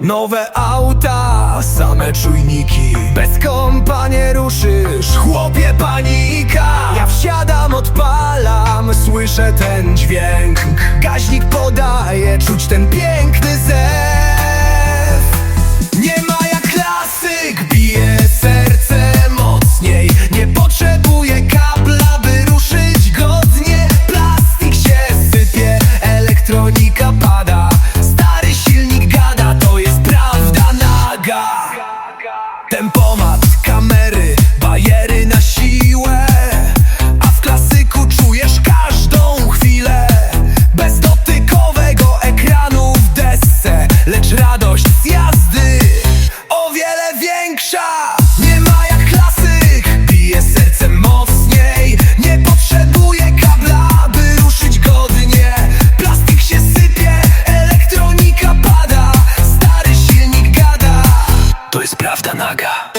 Nowe auta, same czujniki. Bez kompa nie ruszysz, chłopie panika. Ja wsiadam, odpalam, słyszę ten dźwięk Tempomat, kamery, bajery na siłę. A w klasyku czujesz każdą chwilę. Bez dotykowego ekranu w desce Lecz radość z jazdy. O wiele większa prawda naga